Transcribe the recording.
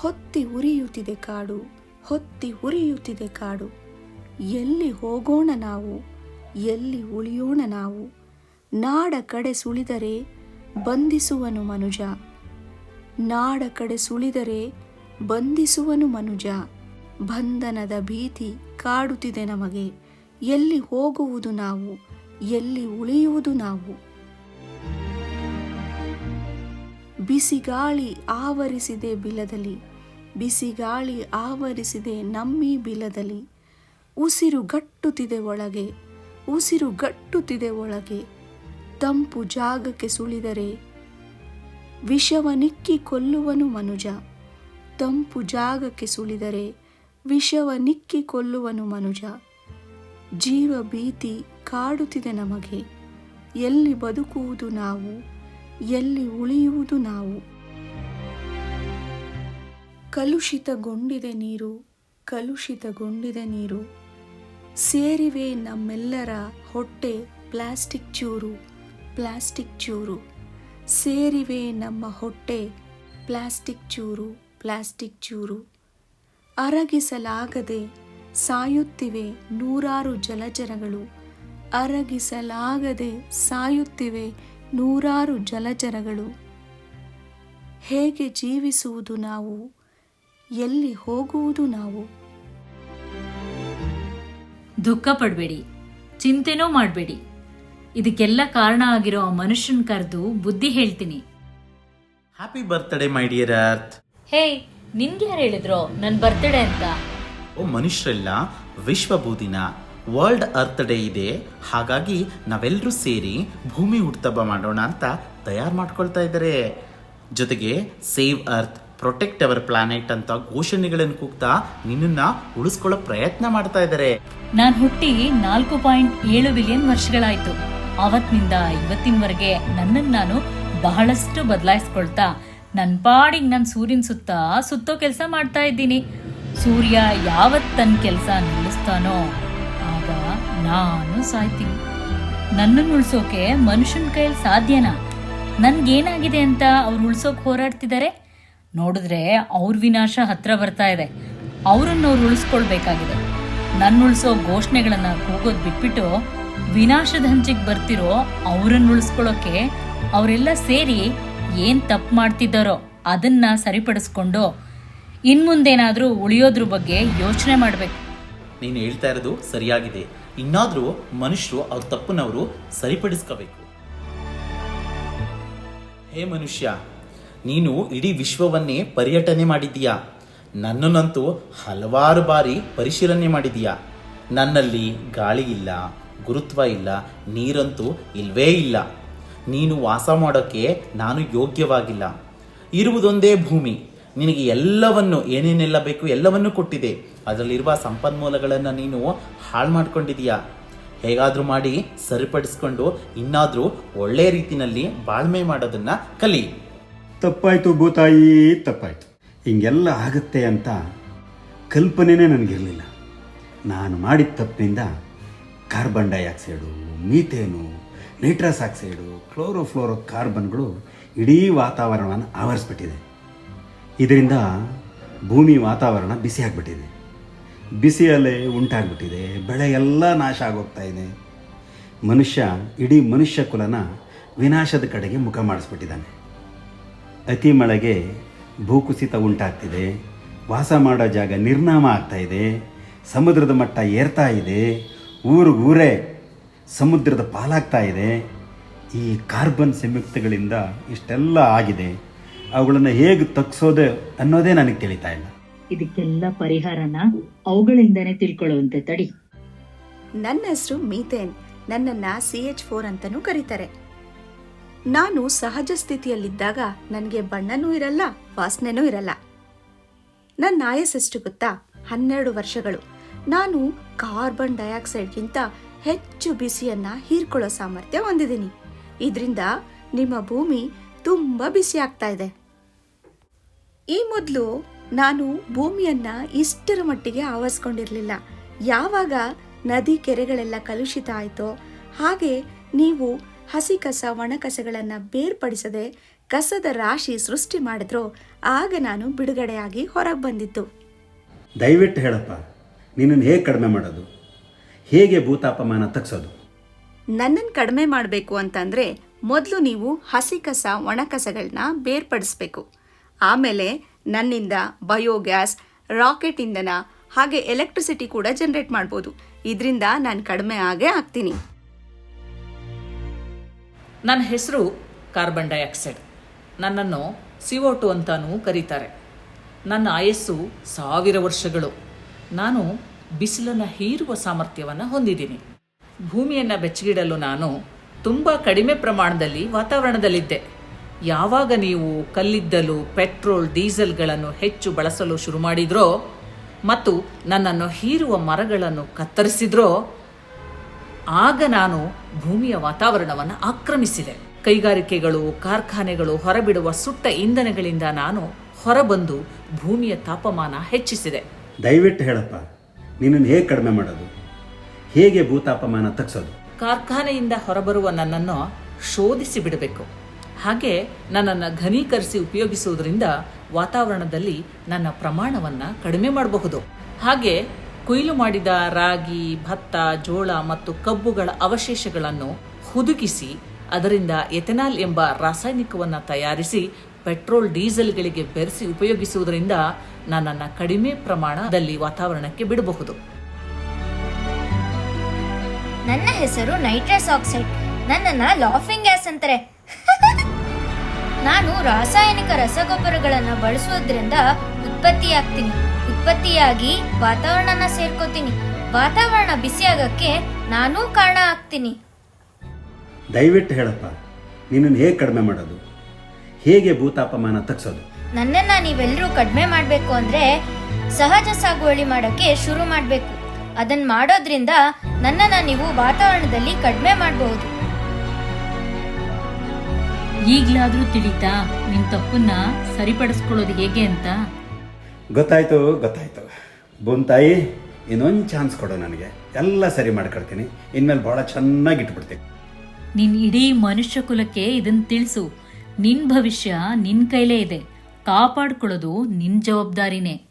ಹೊತ್ತಿ ಉರಿಯುತ್ತಿದೆ ಕಾಡು, ಹೊತ್ತಿ ಉರಿಯುತ್ತಿದೆ ಕಾಡು. ಎಲ್ಲಿ ಹೋಗೋಣ ನಾವು, ಎಲ್ಲಿ ಉಳಿಯೋಣ ನಾವು? ನಾಡ ಕಡೆ ಸುಳಿದರೆ ಬಂಧಿಸುವನು ಮನುಜ. ನಾಡ ಕಡೆ ಸುಳಿದರೆ ಬಂಧಿಸುವನು ಮನುಜ. ಬಂಧನದ ಭೀತಿ ಕಾಡುತ್ತಿದೆ ನಮಗೆ. ಎಲ್ಲಿ ಹೋಗುವುದು ನಾವು, ಎಲ್ಲಿ ಉಳಿಯುವುದು ನಾವು? ಬಿಸಿಗಾಳಿ ಆವರಿಸಿದೆ ಬಿಲದಲ್ಲಿ. ಬಿಸಿಗಾಳಿ ಆವರಿಸಿದೆ ನಮ್ಮಿ ಬಿಲದಲ್ಲಿ. ಉಸಿರು ಗಟ್ಟುತ್ತಿದೆ ಒಳಗೆ, ಉಸಿರು ಗಟ್ಟುತ್ತಿದೆ ಒಳಗೆ. ತಂಪು ಜಾಗಕ್ಕೆ ಸುಳಿದರೆ ವಿಷವನಿಕ್ಕಿ ಕೊಲ್ಲುವನು ಮನುಜ. ತಂಪು ಜಾಗಕ್ಕೆ ಸುಳಿದರೆ ವಿಷವನಿಕ್ಕಿ ಕೊಲ್ಲುವನು ಮನುಜ. ಜೀವ ಭೀತಿ ಕಾಡುತ್ತಿದೆ ನಮಗೆ. ಎಲ್ಲಿ ಬದುಕುವುದು ನಾವು, ಎಲ್ಲಿ ಉಳಿಯುವುದು ನಾವು. ಕಲುಷಿತಗೊಂಡಿದೆ ನೀರು ಕಲುಷಿತಗೊಂಡಿದೆ ನೀರು. ಸೇರಿವೆ ನಮ್ಮೆಲ್ಲರ ಹೊಟ್ಟೆ ಪ್ಲಾಸ್ಟಿಕ್ ಚೂರು ಪ್ಲಾಸ್ಟಿಕ್ ಚೂರು. ಸೇರಿವೆ ನಮ್ಮ ಹೊಟ್ಟೆ ಪ್ಲಾಸ್ಟಿಕ್ ಚೂರು ಪ್ಲಾಸ್ಟಿಕ್ ಚೂರು. ಅರಗಿಸಲಾಗದೆ ಸಾಯುತ್ತಿವೆ ನೂರಾರು ಜಲಚರಗಳು. ಅರಗಿಸಲಾಗದೆ ಸಾಯುತ್ತಿವೆ ನೂರಾರು ಜಲಚರಗಳು. ಹೇಗೆ ಜೀವಿಸುವುದು ನಾವು? ಎಲ್ಲಿ ಹೋಗುವುದು ನಾವು? ದುಃಖ ಪಡಬೇಡಿ ಚಿಂತೆನೂ ಮಾಡಬೇಡಿ. ಇದಕ್ಕೆಲ್ಲ ಕಾರಣ ಆಗಿರೋ ಆ ಮನುಷ್ಯನ್ ಕರೆದು ಬುದ್ಧಿ ಹೇಳ್ತೀನಿ. Happy birthday my dear earth ಹೇ ನಿನ್ಗೆ ಯಾರು ಹೇಳಿದ್ರು? ನನ್ನ ಬರ್ತ್ಡೇ ಅಂತ. ಓ ಮನುಷ್ಯರೆಲ್ಲ ವಿಶ್ವ ಭೂದಿನ ವರ್ಲ್ಡ್ ಅರ್ತ್ ಡೇ ಇದೆ. ಹಾಗಾಗಿ ನಾವೆಲ್ಲರೂ ಸೇರಿ ಭೂಮಿ ಹುಟ್ಟುಹಬ್ಬ ಮಾಡೋಣ ಅಂತ ತಯಾರು ಮಾಡ್ಕೊಳ್ತಾ ಇದ್ದಾರೆ. ಜೊತೆಗೆ save earth protect our planet ಅಂತ ಘೋಷಣೆಗಳನ್ನು ಕೂಗ್ತಾ ನಿನ್ನನ್ನ ಉಳಿಸ್ಕೊಳ್ಳೋ ಪ್ರಯತ್ನ ಮಾಡ್ತಾ ಇದ್ದಾರೆ. ನಾನು ಹುಟ್ಟಿ ನಾಲ್ಕು ಪಾಯಿಂಟ್ ಏಳು ಬಿಲಿಯನ್ ವರ್ಷಗಳಾಯ್ತು. ಅವತ್ತಿನಿಂದ ಇವತ್ತಿನವರೆಗೆ ನನ್ನನ್ನು ನಾನು ಬಹಳಷ್ಟು ಬದಲಾಯಿಸ್ಕೊಳ್ತಾ ನನ್ನ ಪಾಡಿಗೆ ನಾನು ಸೂರ್ಯನ ಸುತ್ತ ಸುತ್ತೋ ಕೆಲಸ ಮಾಡ್ತಾ ಇದ್ದೀನಿ. ಸೂರ್ಯ ಯಾವತ್ ತನ್ನ ಕೆಲಸ ನಿಲ್ಲಿಸ್ತಾನೋ ಆಗ ನಾನು ಸಾಯ್ತೀನಿ. ನನ್ನನ್ನು ಉಳಿಸೋಕೆ ಮನುಷ್ಯನ ಕೈಯಲ್ಲಿ ಸಾಧ್ಯನಾ? ನನ್ಗೇನಾಗಿದೆ ಅಂತ ಅವ್ರು ಉಳ್ಸೋಕೆ ಹೋರಾಡ್ತಿದ್ದಾರೆ ನೋಡಿದ್ರೆ ಅವ್ರ ವಿನಾಶ ಹತ್ರ ಬರ್ತಾ ಇದೆ. ಅವರನ್ನು ಅವ್ರು ಉಳಿಸ್ಕೊಳ್ಬೇಕಾಗಿದೆ. ನನ್ನ ಉಳಿಸೋ ಘೋಷಣೆಗಳನ್ನ ಕೂಗೋದ್ ಬಿಟ್ಬಿಟ್ಟು ವಿನಾಶದ ಹಂಚಿಗೆ ಬರ್ತಿರೋ ಅವರನ್ನು ಉಳಿಸ್ಕೊಳ್ಳೋಕೆ ಅವರೆಲ್ಲ ಸೇರಿ ಏನ್ ತಪ್ಪು ಮಾಡ್ತಿದ್ದಾರೋ ಅದನ್ನ ಸರಿಪಡಿಸ್ಕೊಂಡು ಇನ್ಮುಂದೇನಾದ್ರೂ ಉಳಿಯೋದ್ರ ಬಗ್ಗೆ ಯೋಚನೆ ಮಾಡ್ಬೇಕು. ನೀನು ಹೇಳ್ತಾ ಇರೋದು ಸರಿಯಾಗಿದೆ. ಇನ್ನಾದರೂ ಮನುಷ್ಯರು ಅವ್ರ ತಪ್ಪನ್ನವರು ಸರಿಪಡಿಸ್ಕೋಬೇಕು. ಹೇ ಮನುಷ್ಯ ನೀನು ಇಡೀ ವಿಶ್ವವನ್ನೇ ಪರ್ಯಟನೆ ಮಾಡಿದ್ದೀಯಾ? ನನ್ನನ್ನಂತೂ ಹಲವಾರು ಬಾರಿ ಪರಿಶೀಲನೆ ಮಾಡಿದೀಯಾ ನನ್ನಲ್ಲಿ ಗಾಳಿ ಇಲ್ಲ, ಗುರುತ್ವ ಇಲ್ಲ, ನೀರಂತೂ ಇಲ್ವೇ ಇಲ್ಲ. ನೀನು ವಾಸ ಮಾಡೋಕ್ಕೆ ನಾನು ಯೋಗ್ಯವಾಗಿಲ್ಲ. ಇರುವುದೊಂದೇ ಭೂಮಿ. ನಿನಗೆ ಎಲ್ಲವನ್ನು ಏನೇನೆಲ್ಲ ಬೇಕು ಎಲ್ಲವನ್ನೂ ಕೊಟ್ಟಿದೆ. ಅದರಲ್ಲಿರುವ ಸಂಪನ್ಮೂಲಗಳನ್ನು ನೀನು ಹಾಳು ಮಾಡ್ಕೊಂಡಿದೀಯಾ ಹೇಗಾದರೂ ಮಾಡಿ ಸರಿಪಡಿಸ್ಕೊಂಡು ಇನ್ನಾದರೂ ಒಳ್ಳೆಯ ರೀತಿಯಲ್ಲಿ ಬಾಳ್ಮೆ ಮಾಡೋದನ್ನು ಕಲಿ. ತಪ್ಪಾಯ್ತು ಭೂತಾಯಿ, ತಪ್ಪಾಯ್ತು. ಹಿಂಗೆಲ್ಲ ಆಗುತ್ತೆ ಅಂತ ಕಲ್ಪನೆನೇ ನನಗಿರಲಿಲ್ಲ. ನಾನು ಮಾಡಿದ ತಪ್ಪಿನಿಂದ carbon dioxide, methane, nitrous oxide chlorofluoro ಕಾರ್ಬನ್ಗಳು ಇಡೀ ವಾತಾವರಣವನ್ನು ಆವರಿಸ್ಬಿಟ್ಟಿದೆ. ಇದರಿಂದ ಭೂಮಿ ವಾತಾವರಣ ಬಿಸಿ ಆಗಿಬಿಟ್ಟಿದೆ. ಬಿಸಿ ಅಲೆ ಉಂಟಾಗ್ಬಿಟ್ಟಿದೆ. ಬೆಳೆ ಎಲ್ಲ ನಾಶ ಆಗೋಗ್ತಾ ಇದೆ. ಮನುಷ್ಯ, ಇಡೀ ಮನುಷ್ಯ ಕುಲನ ವಿನಾಶದ ಕಡೆಗೆ ಮುಖ ಮಾಡಿಸ್ಬಿಟ್ಟಿದ್ದಾನೆ. ಅತಿ ಮಳೆಗೆ ಭೂಕುಸಿತ ಉಂಟಾಗ್ತಿದೆ. ವಾಸ ಮಾಡೋ ಜಾಗ ನಿರ್ನಾಮ ಆಗ್ತಾ ಇದೆ. ಸಮುದ್ರದ ಮಟ್ಟ ಏರ್ತಾ ಇದೆ. ಊರಿಗೂರೇ ಸಮುದ್ರದ ಪಾಲಾಗ್ತಾ ಇದೆ. ಈ ಕಾರ್ಬನ್ ಸಂಯುಕ್ತಗಳಿಂದ ಇಷ್ಟೆಲ್ಲ ಆಗಿದೆ. ಅವುಗಳನ್ನು ಹೇಗೆ ತಗ್ಸೋದು ಅನ್ನೋದೇ ನನಗೆ ತಿಳಿತಾ ಇಲ್ಲ. ಇದಕ್ಕೆಲ್ಲ ಪರಿಹಾರನ ಅವುಗಳಿಂದನೇ ತಿಳ್ಕೊಳ್ಳುವಂತೆ ತಡಿ. ನನ್ನ ಹೆಸರು ಮೀಥೇನ್ ನನ್ನನ್ನ ಸಿ ಎಚ್ ಫೋರ್ ಅಂತಲೂ ಕರೀತಾರೆ. ನಾನು ಸಹಜ ಸ್ಥಿತಿಯಲ್ಲಿದ್ದಾಗ ನನಗೆ ಬಣ್ಣನೂ ಇರಲ್ಲ, ವಾಸನೆನೂ ಇರಲ್ಲ. ನನ್ನ ಆಯಸ್ಸೆಷ್ಟು ಗೊತ್ತಾ? ಹನ್ನೆರಡು ವರ್ಷಗಳು. ನಾನು ಕಾರ್ಬನ್ ಡೈಆಕ್ಸೈಡ್ಗಿಂತ ಹೆಚ್ಚು ಬಿಸಿಯನ್ನ ಹೀರ್ಕೊಳ್ಳೋ ಸಾಮರ್ಥ್ಯ ಹೊಂದಿದ್ದೀನಿ. ಇದರಿಂದ ನಿಮ್ಮ ಭೂಮಿ ತುಂಬ ಬಿಸಿ ಇದೆ. ಈ ಮೊದಲು ನಾನು ಭೂಮಿಯನ್ನ ಇಷ್ಟರ ಮಟ್ಟಿಗೆ ಆವರಿಸ್ಕೊಂಡಿರಲಿಲ್ಲ. ಯಾವಾಗ ನದಿ ಕೆರೆಗಳೆಲ್ಲ ಕಲುಷಿತ ಆಯಿತೋ ಹಾಗೆ ನೀವು ಹಸಿ ಕಸ ಒಣ ಕಸಗಳನ್ನು ಬೇರ್ಪಡಿಸದೆ ಕಸದ ರಾಶಿ ಸೃಷ್ಟಿ ಮಾಡಿದ್ರು. ಆಗ ನಾನು ಬಿಡುಗಡೆಯಾಗಿ ಹೊರಗೆ ಬಂದಿತ್ತು ದಯವಿಟ್ಟು ಹೇಳಪ್ಪ ನಿನ್ನನ್ನು ಹೇಗೆ ಕಡಿಮೆ ಮಾಡೋದು? ಹೇಗೆ ಭೂತಾಪಮಾನ ತಗ್ಸೋದು? ನನ್ನನ್ನು ಕಡಿಮೆ ಮಾಡಬೇಕು ಅಂತಂದರೆ ಮೊದಲು ನೀವು ಹಸಿ ಕಸ ಒಣ ಕಸಗಳನ್ನ ಬೇರ್ಪಡಿಸ್ಬೇಕು. ಆಮೇಲೆ ನನ್ನಿಂದ ಬಯೋಗ್ಯಾಸ್ ರಾಕೆಟ್ ಇಂಧನ ಹಾಗೆ ಎಲೆಕ್ಟ್ರಿಸಿಟಿ ಕೂಡ ಜನರೇಟ್ ಮಾಡ್ಬೋದು. ಇದರಿಂದ ನಾನು ಕಡಿಮೆ ಆಗೇ ಆಗ್ತೀನಿ. ನನ್ನ ಹೆಸರು ಕಾರ್ಬನ್ ಡೈಆಕ್ಸೈಡ್. ನನ್ನನ್ನು ಸಿ ಒ ಟು ಅಂತಾನೂ ಕರೀತಾರೆ. ನನ್ನ ಆಯಸ್ಸು ಸಾವಿರ ವರ್ಷಗಳು. ನಾನು ಬಿಸಿಲನ್ನು ಹೀರುವ ಸಾಮರ್ಥ್ಯವನ್ನು ಹೊಂದಿದ್ದೀನಿ. ಭೂಮಿಯನ್ನು ಬೆಚ್ಚಗಿಡಲು ನಾನು ತುಂಬ ಕಡಿಮೆ ಪ್ರಮಾಣದಲ್ಲಿ ವಾತಾವರಣದಲ್ಲಿದ್ದೆ. ಯಾವಾಗ ನೀವು ಕಲ್ಲಿದ್ದಲು, ಪೆಟ್ರೋಲ್, ಡೀಸೆಲ್ಗಳನ್ನು ಹೆಚ್ಚು ಬಳಸಲು ಶುರು ಮಾಡಿದ್ರೋ ಮತ್ತು ನನ್ನನ್ನು ಹೀರುವ ಮರಗಳನ್ನು ಕತ್ತರಿಸಿದ್ರೋ ಆಗ ನಾನು ಭೂಮಿಯ ವಾತಾವರಣವನ್ನು ಆಕ್ರಮಿಸಿದೆ. ಕೈಗಾರಿಕೆಗಳು ಕಾರ್ಖಾನೆಗಳು ಹೊರಬಿಡುವ ಸುಟ್ಟ ಇಂಧನಗಳಿಂದ ನಾನು ಹೊರಬಂದು ಭೂಮಿಯ ತಾಪಮಾನ ಹೆಚ್ಚಿಸಿದೆ. ದಯವಿಟ್ಟು ಹೇಳಪ್ಪ ನಿನ್ನನ್ನು ಹೇಗೆ ಕಡಿಮೆ ಮಾಡೋದು? ಹೇಗೆ ಭೂತಾಪಮಾನ ತಗ್ಸೋದು? ಕಾರ್ಖಾನೆಯಿಂದ ಹೊರಬರುವ ನನ್ನನ್ನು ಶೋಧಿಸಿ ಬಿಡಬೇಕು. ಹಾಗೆ ನನ್ನನ್ನು ಘನೀಕರಿಸಿ ಉಪಯೋಗಿಸುವುದರಿಂದ ವಾತಾವರಣದಲ್ಲಿ ನನ್ನ ಪ್ರಮಾಣವನ್ನು ಕಡಿಮೆ ಮಾಡಬಹುದು. ಹಾಗೆ ಕೊಯ್ಲು ಮಾಡಿದ ರಾಗಿ, ಭತ್ತ, ಜೋಳ ಮತ್ತು ಕಬ್ಬುಗಳ ಅವಶೇಷಗಳನ್ನು ಹುದುಗಿಸಿ ಅದರಿಂದ ಎಥೆನಾಲ್ ಎಂಬ ರಾಸಾಯನಿಕವನ್ನು ತಯಾರಿಸಿ ಪೆಟ್ರೋಲ್ ಡೀಸೆಲ್ಗಳಿಗೆ ಬೆರೆಸಿ ಉಪಯೋಗಿಸುವುದರಿಂದ ನನ್ನನ್ನು ಕಡಿಮೆ ಪ್ರಮಾಣದಲ್ಲಿ ವಾತಾವರಣಕ್ಕೆ ಬಿಡಬಹುದು. ನನ್ನ ಹೆಸರು ನೈಟ್ರಸ್ ಆಕ್ಸೈಡ್. ನನ್ನನ್ನು ಲಾಫಿಂಗ್ ಗ್ಯಾಸ್ ಅಂತಾರೆ. ನಾನು ರಾಸಾಯನಿಕ ರಸಗೊಬ್ಬರಗಳನ್ನು ಬಳಸುವುದರಿಂದ ಉತ್ಪತ್ತಿಯಾಗ್ತೀನಿ. ಉತ್ಪತ್ತಿಯಾಗಿ ವಾತಾವರಣನ ಸೇರ್ಕೋತೀನಿ. ವಾತಾವರಣ ಬಿಸಿಯಾಗಕ್ಕೆ ನಾನೂ ಕಾರಣ ಆಗ್ತೀನಿ. ದಯವಿಟ್ಟು ಹೇಳಪ್ಪ ನಿನ್ನನ್ನು ಹೇಗೆ ಕಡಿಮೆ ಮಾಡೋದು? ಹೇಗೆ ಭೂತಾಪಮಾನ ತಗ್ಸೋದು? ನನ್ನನ್ನ ನೀವೆಲ್ಲರೂ ಕಡಿಮೆ ಮಾಡಬೇಕು ಅಂದ್ರೆ ಸಹಜ ಸಾಗುವಳಿ ಮಾಡೋಕ್ಕೆ ಶುರು ಮಾಡಬೇಕು. ಅದನ್ನ ಮಾಡೋದ್ರಿಂದ ನನ್ನನ್ನ ನೀವು ವಾತಾವರಣದಲ್ಲಿ ಕಡಿಮೆ ಮಾಡಬಹುದು ಈಗ್ಲಾದ್ರೂ ತಿಳಿತಾ ನಿಮ್ಮ ತಪ್ಪನ್ನ ಸರಿಪಡಿಸ್ಕೊಳ್ಳೋದು ಹೇಗೆ ಅಂತ? ಗೊತ್ತಾಯ್ತು ಗೊತ್ತಾಯ್ತು. ತಾಯಿ ಇನ್ನೊಂದು ಚಾನ್ಸ್ ಕೊಡು ನನಗೆ. ಎಲ್ಲ ಸರಿ ಮಾಡ್ಕೊಳ್ತೀನಿ ಇನ್ಮೇಲೆ ಭಾಳ ಚೆನ್ನಾಗಿ ಇಟ್ಬಿಡ್ತೀನಿ. ನಿನ್ ಇಡೀ ಮನುಷ್ಯ ಕುಲಕ್ಕೆ ಇದನ್ನ ತಿಳಿಸು. ನಿನ್ ಭವಿಷ್ಯ ನಿನ್ ಕೈಲೇ ಇದೆ. ಕಾಪಾಡ್ಕೊಳ್ಳೋದು ನಿನ್ ಜವಾಬ್ದಾರಿನೇ.